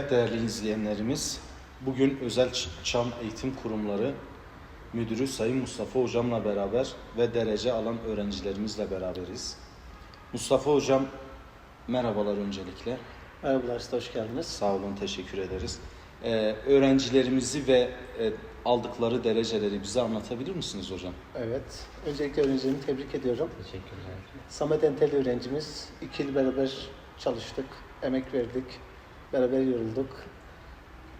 Evet değerli izleyenlerimiz, bugün Özel Çam Eğitim Kurumları Müdürü Sayın Mustafa Hocam'la beraber ve derece alan öğrencilerimizle beraberiz. Mustafa Hocam, merhabalar öncelikle. Merhabalar, size hoş geldiniz. Sağ olun, teşekkür ederiz. Ee, öğrencilerimizi ve e, aldıkları dereceleri bize anlatabilir misiniz hocam? Evet, öncelikle öğrencilerimi tebrik ediyorum. Teşekkürler. Samet Entel öğrencimiz, iki yıl beraber çalıştık, emek verdik, beraber yorulduk.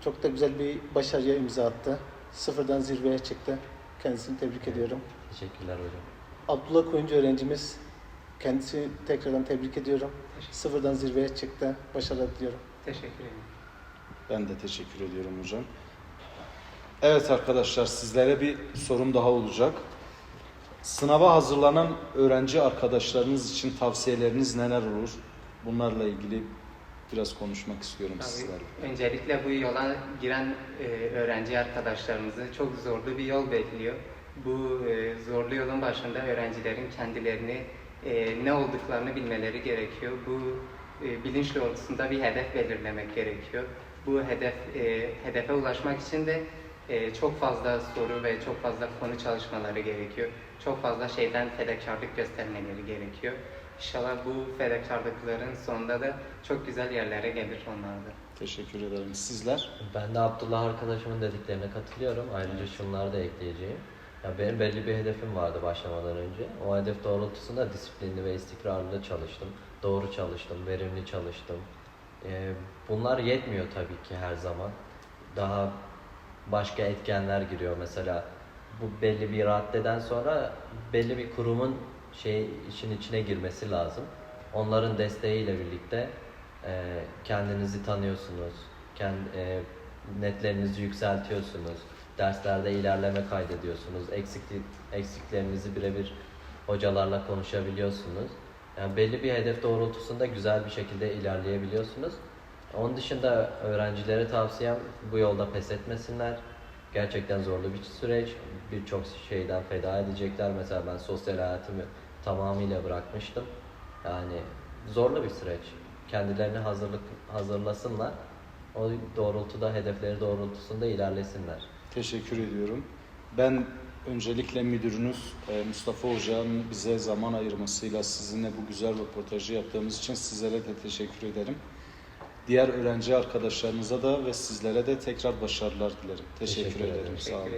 Çok da güzel bir başarıya imza attı. Sıfırdan zirveye çıktı. Kendisini tebrik ediyorum. Teşekkürler hocam. Abdullah Koyuncu öğrencimiz, kendisini tekrardan tebrik ediyorum. Sıfırdan zirveye çıktı, başarılar diliyorum. Teşekkür ederim. Ben de teşekkür ediyorum hocam. Evet arkadaşlar sizlere bir sorum daha olacak. Sınava hazırlanan öğrenci arkadaşlarınız için tavsiyeleriniz neler olur? Bunlarla ilgili biraz konuşmak istiyorum Tabii, sizlerle. öncelikle bu yola giren e, öğrenci arkadaşlarımızı çok zorlu bir yol bekliyor. Bu e, zorlu yolun başında öğrencilerin kendilerini e, ne olduklarını bilmeleri gerekiyor. Bu e, bilinç doğrultusunda bir hedef belirlemek gerekiyor. Bu hedef e, hedefe ulaşmak için de e, çok fazla soru ve çok fazla konu çalışmaları gerekiyor. Çok fazla şeyden fedakarlık göstermeleri gerekiyor. İnşallah bu fedakarlıkların sonunda da çok güzel yerlere gelir onlar da. Teşekkür ederim. Sizler? Ben de Abdullah arkadaşımın dediklerine katılıyorum. Ayrıca şunları da ekleyeceğim. Ya benim belli bir hedefim vardı başlamadan önce. O hedef doğrultusunda disiplinli ve istikrarlı çalıştım. Doğru çalıştım, verimli çalıştım. Ee, bunlar yetmiyor tabii ki her zaman. Daha başka etkenler giriyor. Mesela bu belli bir raddeden sonra belli bir kurumun şey işin içine girmesi lazım. Onların desteğiyle birlikte e, kendinizi tanıyorsunuz, kendi, e, netlerinizi yükseltiyorsunuz, derslerde ilerleme kaydediyorsunuz, eksiklik, eksiklerinizi birebir hocalarla konuşabiliyorsunuz. Yani belli bir hedef doğrultusunda güzel bir şekilde ilerleyebiliyorsunuz. Onun dışında öğrencilere tavsiyem bu yolda pes etmesinler. Gerçekten zorlu bir süreç. Birçok şeyden feda edecekler. Mesela ben sosyal hayatımı tamamıyla bırakmıştım. Yani zorlu bir süreç. Kendilerini hazırlık hazırlasınlar. O doğrultuda, hedefleri doğrultusunda ilerlesinler. Teşekkür ediyorum. Ben öncelikle müdürünüz e, Mustafa Hoca'nın bize zaman ayırmasıyla sizinle bu güzel röportajı yaptığımız için sizlere de teşekkür ederim. Diğer öğrenci arkadaşlarınıza da ve sizlere de tekrar başarılar dilerim. Teşekkür, Teşekkür ederim. ederim. Sağ olun.